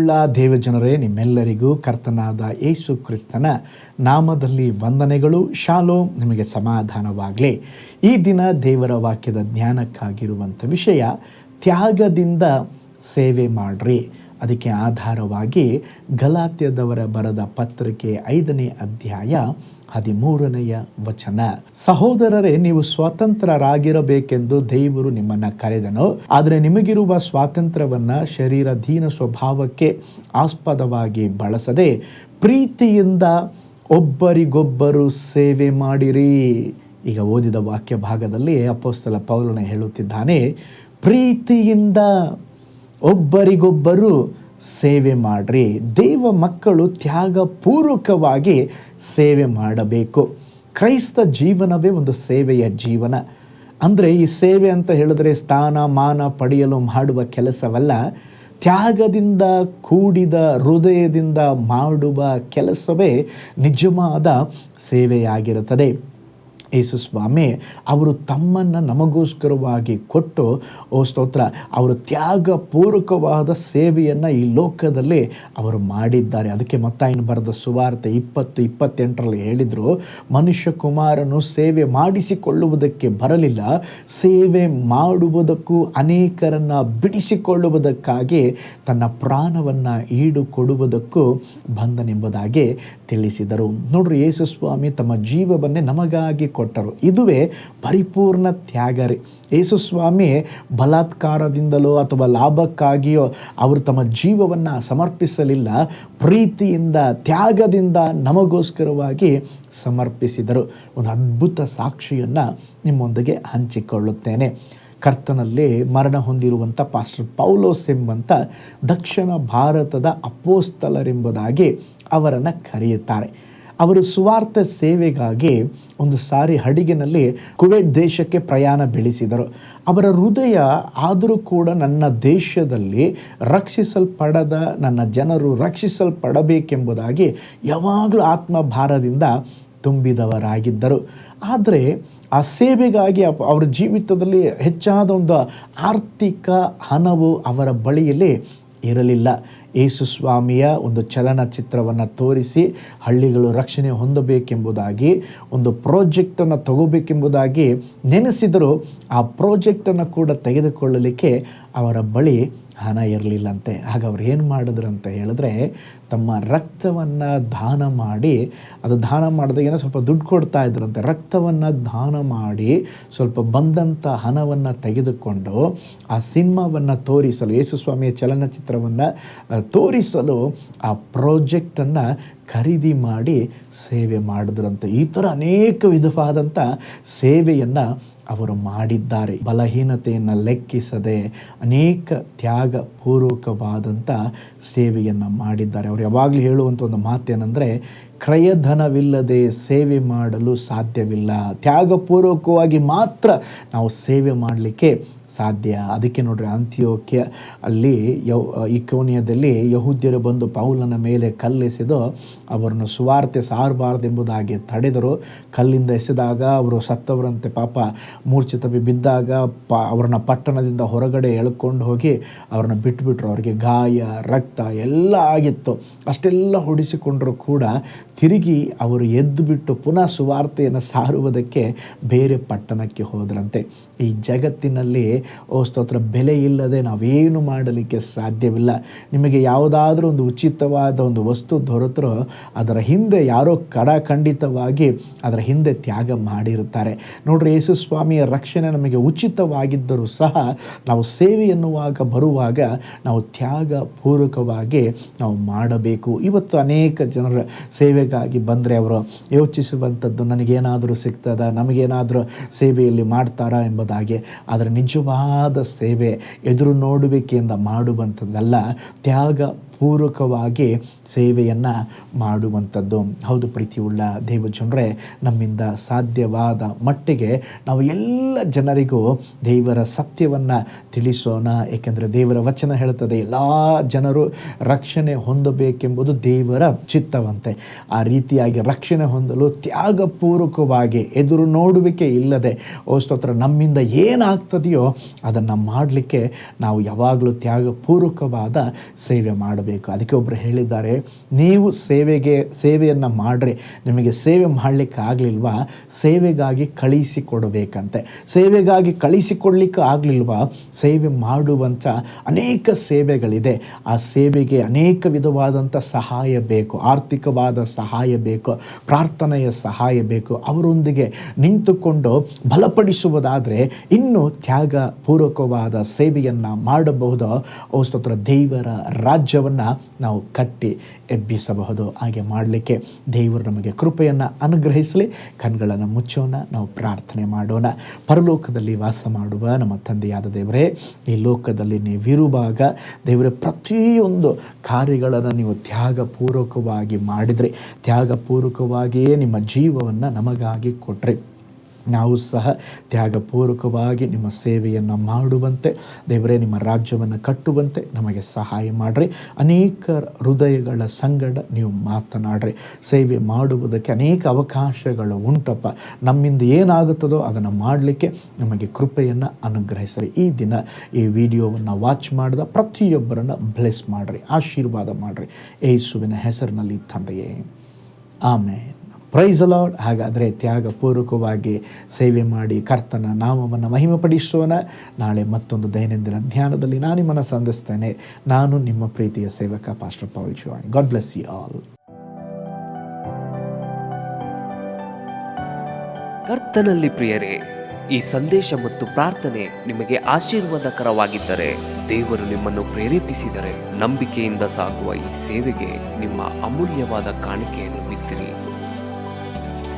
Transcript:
ಪ್ರೀತಿಯುಳ್ಳ ದೇವಜನರೇ, ನಿಮ್ಮೆಲ್ಲರಿಗೂ ಕರ್ತನಾದ ಯೇಸು ಕ್ರಿಸ್ತನ ನಾಮದಲ್ಲಿ ವಂದನೆಗಳು. ಶಾಲೋ ನಿಮಗೆ ಸಮಾಧಾನವಾಗಲಿ. ಈ ದಿನ ದೇವರ ವಾಕ್ಯದ ಜ್ಞಾನಕ್ಕಾಗಿರುವಂಥ ವಿಷಯ, ತ್ಯಾಗದಿಂದ ಸೇವೆ ಮಾಡ್ರಿ. ಅದಕ್ಕೆ ಆಧಾರವಾಗಿ ಗಲಾತ್ಯದವರ ಬರೆದ ಪತ್ರಿಕೆ ಐದನೇ ಅಧ್ಯಾಯ ಹದಿಮೂರನೆಯ ವಚನ. ಸಹೋದರರೇ, ನೀವು ಸ್ವತಂತ್ರರಾಗಿರಬೇಕೆಂದು ದೇವರು ನಿಮ್ಮನ್ನ ಕರೆದನು. ಆದರೆ ನಿಮಗಿರುವ ಸ್ವಾತಂತ್ರ್ಯವನ್ನು ಶರೀರಧೀನ ಸ್ವಭಾವಕ್ಕೆ ಆಸ್ಪದವಾಗಿ ಬಳಸದೆ ಪ್ರೀತಿಯಿಂದ ಒಬ್ಬರಿಗೊಬ್ಬರು ಸೇವೆ ಮಾಡಿರಿ. ಈಗ ಓದಿದ ವಾಕ್ಯ ಭಾಗದಲ್ಲಿ ಅಪೋಸ್ತಲ ಪೌಲನ ಹೇಳುತ್ತಿದ್ದಾನೆ, ಪ್ರೀತಿಯಿಂದ ಒಬ್ಬರಿಗೊಬ್ಬರು ಸೇವೆ ಮಾಡ್ರಿ. ದೇವ ಮಕ್ಕಳು ತ್ಯಾಗಪೂರ್ವಕವಾಗಿ ಸೇವೆ ಮಾಡಬೇಕು. ಕ್ರೈಸ್ತ ಜೀವನವೇ ಒಂದು ಸೇವೆಯ ಜೀವನ. ಅಂದರೆ ಈ ಸೇವೆ ಅಂತ ಹೇಳಿದ್ರೆ ಸ್ಥಾನ, ಮಾನ ಪಡೆಯಲು ಮಾಡುವ ಕೆಲಸವಲ್ಲ. ತ್ಯಾಗದಿಂದ ಕೂಡಿದ ಹೃದಯದಿಂದ ಮಾಡುವ ಕೆಲಸವೇ ನಿಜವಾದ ಸೇವೆಯಾಗಿರುತ್ತದೆ. ಯೇಸು ಸ್ವಾಮಿ, ಅವರು ತಮ್ಮನ್ನು ನಮಗೋಸ್ಕರವಾಗಿ ಕೊಟ್ಟು, ಓ ಸ್ತೋತ್ರ, ಅವರು ತ್ಯಾಗಪೂರ್ವಕವಾದ ಸೇವೆಯನ್ನು ಈ ಲೋಕದಲ್ಲಿ ಅವರು ಮಾಡಿದ್ದಾರೆ. ಅದಕ್ಕೆ ಮತ್ತಾಯಿನ ಬರೆದ ಸುವಾರ್ತೆ ಇಪ್ಪತ್ತು, ಇಪ್ಪತ್ತೆಂಟರಲ್ಲಿ ಹೇಳಿದರು, ಮನುಷ್ಯ ಕುಮಾರನು ಸೇವೆ ಮಾಡಿಸಿಕೊಳ್ಳುವುದಕ್ಕೆ ಬರಲಿಲ್ಲ. ಸೇವೆ ಮಾಡುವುದಕ್ಕೂ ಅನೇಕರನ್ನು ಬಿಡಿಸಿಕೊಳ್ಳುವುದಕ್ಕಾಗಿ ತನ್ನ ಪ್ರಾಣವನ್ನು ಈಡು ಕೊಡುವುದಕ್ಕೂ ಬಂದನೆಂಬುದಾಗಿ ತಿಳಿಸಿದರು. ನೋಡ್ರಿ, ಯೇಸು ಸ್ವಾಮಿ ತಮ್ಮ ಜೀವವನ್ನೇ ನಮಗಾಗಿ ಕೊಟ್ಟರು. ಇದುವೇ ಪರಿಪೂರ್ಣ ತ್ಯಾಗ ರೀ. ಯೇಸುಸ್ವಾಮಿ ಬಲಾತ್ಕಾರದಿಂದಲೋ ಅಥವಾ ಲಾಭಕ್ಕಾಗಿಯೋ ಅವರು ತಮ್ಮ ಜೀವವನ್ನು ಸಮರ್ಪಿಸಲಿಲ್ಲ. ಪ್ರೀತಿಯಿಂದ, ತ್ಯಾಗದಿಂದ ನಮಗೋಸ್ಕರವಾಗಿ ಸಮರ್ಪಿಸಿದರು. ಒಂದು ಅದ್ಭುತ ಸಾಕ್ಷಿಯನ್ನು ನಿಮ್ಮೊಂದಿಗೆ ಹಂಚಿಕೊಳ್ಳುತ್ತೇನೆ. ಕರ್ತನಲ್ಲಿ ಮರಣ ಹೊಂದಿರುವಂಥ ಪಾಸ್ಟರ್ ಪೌಲೋಸ್ ಎಂಬಂಥ ದಕ್ಷಿಣ ಭಾರತದ ಅಪೋಸ್ತಲರೆಂಬುದಾಗಿ ಅವರನ್ನು ಕರೆಯುತ್ತಾರೆ. ಅವರು ಸುವಾರ್ಥ ಸೇವೆಗಾಗಿ ಒಂದು ಸಾರಿ ಹಡಗಿನಲ್ಲಿ ಕುವೈಟ್ ದೇಶಕ್ಕೆ ಪ್ರಯಾಣ ಬೆಳೆಸಿದರು. ಅವರ ಹೃದಯ ಆದರೂ ಕೂಡ ನನ್ನ ದೇಶದಲ್ಲಿ ರಕ್ಷಿಸಲ್ಪಡದ, ನನ್ನ ಜನರು ರಕ್ಷಿಸಲ್ಪಡಬೇಕೆಂಬುದಾಗಿ ಯಾವಾಗಲೂ ಆತ್ಮಭಾರದಿಂದ ತುಂಬಿದವರಾಗಿದ್ದರು. ಆದರೆ ಆ ಸೇವೆಗಾಗಿ ಅವರ ಜೀವಿತದಲ್ಲಿ ಹೆಚ್ಚಾದ ಒಂದು ಆರ್ಥಿಕ ಹಣವು ಅವರ ಬಳಿಯಲ್ಲಿ ಇರಲಿಲ್ಲ. ಯೇಸು ಸ್ವಾಮಿಯ ಒಂದು ಚಲನಚಿತ್ರವನ್ನು ತೋರಿಸಿ ಹಳ್ಳಿಗಳು ರಕ್ಷಣೆ ಹೊಂದಬೇಕೆಂಬುದಾಗಿ, ಒಂದು ಪ್ರಾಜೆಕ್ಟನ್ನು ತಗೋಬೇಕೆಂಬುದಾಗಿ ನೆನೆಸಿದರೂ ಆ ಪ್ರಾಜೆಕ್ಟನ್ನು ಕೂಡ ತೆಗೆದುಕೊಳ್ಳಲಿಕ್ಕೆ ಅವರ ಬಳಿ ಹಣ ಇರಲಿಲ್ಲಂತೆ. ಆಗ ಅವ್ರು ಏನು ಮಾಡಿದ್ರು ಅಂತ ಹೇಳಿದ್ರೆ, ತಮ್ಮ ರಕ್ತವನ್ನು ದಾನ ಮಾಡಿ, ಅದು ದಾನ ಮಾಡಿದಾಗ ಏನೋ ಸ್ವಲ್ಪ ದುಡ್ಡು ಕೊಡ್ತಾ ಇದ್ರಂತೆ. ರಕ್ತವನ್ನು ದಾನ ಮಾಡಿ ಸ್ವಲ್ಪ ಬಂದಂಥ ಹಣವನ್ನು ತೆಗೆದುಕೊಂಡು ಆ ಸಿನಿಮಾವನ್ನು ತೋರಿಸಲು ಯೇಸುಸ್ವಾಮಿಯ ಚಲನಚಿತ್ರವನ್ನು ತೋರಿಸಲು ಆ ಪ್ರಾಜೆಕ್ಟನ್ನು ಖರೀದಿ ಮಾಡಿ ಸೇವೆ ಮಾಡಿದ್ರಂತೆ. ಈ ಥರ ಅನೇಕ ವಿಧವಾದಂಥ ಸೇವೆಯನ್ನು ಅವರು ಮಾಡಿದ್ದಾರೆ. ಬಲಹೀನತೆಯನ್ನು ಲೆಕ್ಕಿಸದೆ ಅನೇಕ ತ್ಯಾಗ ಪೂರ್ವಕವಾದಂಥ ಸೇವೆಯನ್ನು ಮಾಡಿದ್ದಾರೆ. ಅವರು ಯಾವಾಗಲೂ ಹೇಳುವಂಥ ಒಂದು ಮಾತೇನೆಂದರೆ, ಕ್ರಯಧನವಿಲ್ಲದೆ ಸೇವೆ ಮಾಡಲು ಸಾಧ್ಯವಿಲ್ಲ. ತ್ಯಾಗಪೂರ್ವಕವಾಗಿ ಮಾತ್ರ ನಾವು ಸೇವೆ ಮಾಡಲಿಕ್ಕೆ ಸಾಧ್ಯ. ಅದಕ್ಕೆ ನೋಡ್ರಿ ಅಂತ್ಯೋಕ್ಯ ಅಲ್ಲಿ ಯೌ ಇಕೋನಿಯದಲ್ಲಿ ಯಹೂದ್ಯರು ಬಂದು ಪೌಲನ ಮೇಲೆ ಕಲ್ಲೆಸೆದು ಅವರನ್ನು ಸುವಾರ್ತೆ ಸಾರಬಾರ್ದೆಂಬುದಾಗಿ ತಡೆದರು. ಕಲ್ಲಿಂದ ಎಸೆದಾಗ ಅವರು ಸತ್ತವರಂತೆ ಪಾಪ ಮೂರ್ಛಿತಪಿ ಬಿದ್ದಾಗ ಪ, ಅವ್ರನ್ನ ಪಟ್ಟಣದಿಂದ ಹೊರಗಡೆ ಎಳ್ಕೊಂಡು ಹೋಗಿ ಅವ್ರನ್ನ ಬಿಟ್ಬಿಟ್ರು. ಅವ್ರಿಗೆ ಗಾಯ, ರಕ್ತ ಎಲ್ಲ ಆಗಿತ್ತು. ಅಷ್ಟೆಲ್ಲ ಹೊಡಿಸಿಕೊಂಡರೂ ಕೂಡ ತಿರುಗಿ ಅವರು ಎದ್ದು ಬಿಟ್ಟು ಪುನಃ ಸುವಾರ್ತೆಯನ್ನು ಸಾರುವುದಕ್ಕೆ ಬೇರೆ ಪಟ್ಟಣಕ್ಕೆ ಹೋದ್ರಂತೆ. ಈ ಜಗತ್ತಿನಲ್ಲಿ ಓ, ಸ್ತೋತ್ರ. ಬೆಲೆ ಇಲ್ಲದೆ ನಾವೇನು ಮಾಡಲಿಕ್ಕೆ ಸಾಧ್ಯವಿಲ್ಲ. ನಿಮಗೆ ಯಾವುದಾದ್ರೂ ಒಂದು ಉಚಿತವಾದ ಒಂದು ವಸ್ತು ದೊರೆತರೂ, ಅದರ ಹಿಂದೆ ಯಾರೋ ಕಡ ಖಂಡಿತವಾಗಿ ಅದರ ಹಿಂದೆ ತ್ಯಾಗ ಮಾಡಿರುತ್ತಾರೆ. ನೋಡ್ರಿ ಯೇಸು ಸ್ವಾಮಿಯ ರಕ್ಷಣೆ ನಮಗೆ ಉಚಿತವಾಗಿದ್ದರೂ ಸಹ ನಾವು ಸೇವೆ ಎನ್ನುವಾಗ ಬರುವಾಗ ನಾವು ತ್ಯಾಗ ಪೂರ್ವಕವಾಗಿ ನಾವು ಮಾಡಬೇಕು. ಇವತ್ತು ಅನೇಕ ಜನರ ಸೇವೆಗಾಗಿ ಬಂದರೆ ಅವರು ಯೋಚಿಸುವಂಥದ್ದು, ನನಗೇನಾದರೂ ಸಿಗ್ತದ, ನಮಗೇನಾದರೂ ಸೇವೆಯಲ್ಲಿ ಮಾಡ್ತಾರಾ ಎಂಬುದಾಗಿ. ಆದರೆ ನಿಜವಾದ ಸೇವೆ ಎದುರು ನೋಡುವಿಕೆಯಿಂದ ಮಾಡುವಂಥದ್ದಲ್ಲ. ತ್ಯಾಗ ಪೂರ್ವಕವಾಗಿ ಸೇವೆಯನ್ನು ಮಾಡುವಂಥದ್ದು. ಹೌದು ಪ್ರೀತಿಯುಳ್ಳ ದೇವಜನರೇ, ನಮ್ಮಿಂದ ಸಾಧ್ಯವಾದ ಮಟ್ಟಿಗೆ ನಾವು ಎಲ್ಲ ಜನರಿಗೂ ದೇವರ ಸತ್ಯವನ್ನು ತಿಳಿಸೋಣ. ಏಕೆಂದರೆ ದೇವರ ವಚನ ಹೇಳ್ತದೆ, ಎಲ್ಲ ಜನರು ರಕ್ಷಣೆ ಹೊಂದಬೇಕೆಂಬುದು ದೇವರ ಚಿತ್ತವಂತೆ. ಆ ರೀತಿಯಾಗಿ ರಕ್ಷಣೆ ಹೊಂದಲು ತ್ಯಾಗಪೂರ್ವಕವಾಗಿ ಎದುರು ನೋಡುವಿಕೆ ಇಲ್ಲದೆ ಓಸ್ತೋತ್ರ ನಮ್ಮಿಂದ ಏನಾಗ್ತದೆಯೋ ಅದನ್ನು ಮಾಡಲಿಕ್ಕೆ ನಾವು ಯಾವಾಗಲೂ ತ್ಯಾಗಪೂರ್ವಕವಾದ ಸೇವೆ ಮಾಡಬೇಕು. ಮಾಡಬೇಕು ಅದಕ್ಕೆ ಒಬ್ಬರು ಹೇಳಿದ್ದಾರೆ, ನೀವು ಸೇವೆಗೆ, ಸೇವೆಯನ್ನು ಮಾಡಿರಿ ನಿಮಗೆ ಸೇವೆ ಮಾಡಲಿಕ್ಕೆ ಆಗಲಿಲ್ವಾ ಸೇವೆಗಾಗಿ ಕಳಿಸಿಕೊಡಬೇಕಂತೆ. ಸೇವೆಗಾಗಿ ಕಳಿಸಿಕೊಡ್ಲಿಕ್ಕೆ ಆಗಲಿಲ್ವಾ? ಸೇವೆ ಮಾಡುವಂಥ ಅನೇಕ ಸೇವೆಗಳಿದೆ. ಆ ಸೇವೆಗೆ ಅನೇಕ ವಿಧವಾದಂಥ ಸಹಾಯ ಬೇಕು. ಆರ್ಥಿಕವಾದ ಸಹಾಯ ಬೇಕು. ಪ್ರಾರ್ಥನೆಯ ಸಹಾಯ ಬೇಕು. ಅವರೊಂದಿಗೆ ನಿಂತುಕೊಂಡು ಬಲಪಡಿಸುವುದಾದರೆ ಇನ್ನೂ ತ್ಯಾಗ ಪೂರ್ವಕವಾದ ಸೇವೆಯನ್ನು ಮಾಡಬಹುದು? ಸ್ತೋತ್ರ, ದೇವರ ರಾಜ್ಯವನ್ನು ನಾವು ಕಟ್ಟಿ ಎಬ್ಬಿಸಬಹುದು. ಹಾಗೆ ಮಾಡಲಿಕ್ಕೆ ದೇವರು ನಮಗೆ ಕೃಪೆಯನ್ನು ಅನುಗ್ರಹಿಸಲಿ. ಕಣ್ಗಳನ್ನು ಮುಚ್ಚೋಣ. ನಾವು ಪ್ರಾರ್ಥನೆ ಮಾಡೋಣ. ಪರಲೋಕದಲ್ಲಿ ವಾಸ ಮಾಡುವ ನಮ್ಮ ತಂದೆಯಾದ ದೇವರೇ, ಈ ಲೋಕದಲ್ಲಿ ನೀವಿರುವಾಗ ದೇವರೇ, ಪ್ರತಿಯೊಂದು ಕಾರ್ಯಗಳನ್ನು ನೀವು ತ್ಯಾಗಪೂರ್ವಕವಾಗಿ ಮಾಡಿದರೆ, ತ್ಯಾಗಪೂರ್ವಕವಾಗಿಯೇ ನಿಮ್ಮ ಜೀವವನ್ನು ನಮಗಾಗಿ ಕೊಟ್ರಿ. ನಾವು ಸಹ ತ್ಯಾಗಪೂರ್ವಕವಾಗಿ ನಿಮ್ಮ ಸೇವೆಯನ್ನು ಮಾಡುವಂತೆ, ದೇವರೇ ನಿಮ್ಮ ರಾಜ್ಯವನ್ನು ಕಟ್ಟುವಂತೆ ನಮಗೆ ಸಹಾಯ ಮಾಡಿರಿ. ಅನೇಕ ಹೃದಯಗಳ ಸಂಗಡ ನೀವು ಮಾತನಾಡ್ರಿ. ಸೇವೆ ಮಾಡುವುದಕ್ಕೆ ಅನೇಕ ಅವಕಾಶಗಳು ಉಂಟಪ್ಪ. ನಮ್ಮಿಂದ ಏನಾಗುತ್ತದೋ ಅದನ್ನು ಮಾಡಲಿಕ್ಕೆ ನಮಗೆ ಕೃಪೆಯನ್ನು ಅನುಗ್ರಹಿಸ್ರಿ. ಈ ದಿನ ಈ ವಿಡಿಯೋವನ್ನು ವಾಚ್ ಮಾಡಿದ ಪ್ರತಿಯೊಬ್ಬರನ್ನು ಬ್ಲೆಸ್ ಮಾಡಿರಿ, ಆಶೀರ್ವಾದ ಮಾಡಿರಿ. ಏಸುವಿನ ಹೆಸರಿನಲ್ಲಿ ತಂದೆಯೇ. ಆಮೇಲೆ ಪ್ರೈಸ್ ಅಲಾಡ್ ಹಾಗಾದರೆ ತ್ಯಾಗಪೂರ್ವಕವಾಗಿ ಸೇವೆ ಮಾಡಿ ಕರ್ತನ ನಾಮವನ್ನು ಮಹಿಮಪಡಿಸೋಣ ನಾಳೆ ಮತ್ತೊಂದು ದೈನಂದಿನ ಧ್ಯಾನದಲ್ಲಿ ನಾನು ನಿಮ್ಮನ್ನು ಸಂಧಿಸ್ತೇನೆ. ನಾನು ನಿಮ್ಮ ಪ್ರೀತಿಯ ಸೇವಕ pastor Paul Shivani God bless you all ಕರ್ತನಲ್ಲಿ ಪ್ರಿಯರೇ, ಈ ಸಂದೇಶ ಮತ್ತು ಪ್ರಾರ್ಥನೆ ನಿಮಗೆ ಆಶೀರ್ವಾದಕರವಾಗಿದ್ದರೆ, ದೇವರು ನಿಮ್ಮನ್ನು ಪ್ರೇರೇಪಿಸಿದರೆ ನಂಬಿಕೆಯಿಂದ ಸಾಗುವ ಈ ಸೇವೆಗೆ ನಿಮ್ಮ ಅಮೂಲ್ಯವಾದ ಕಾಣಿಕೆಯನ್ನು ಬಿತ್ತಿರಿ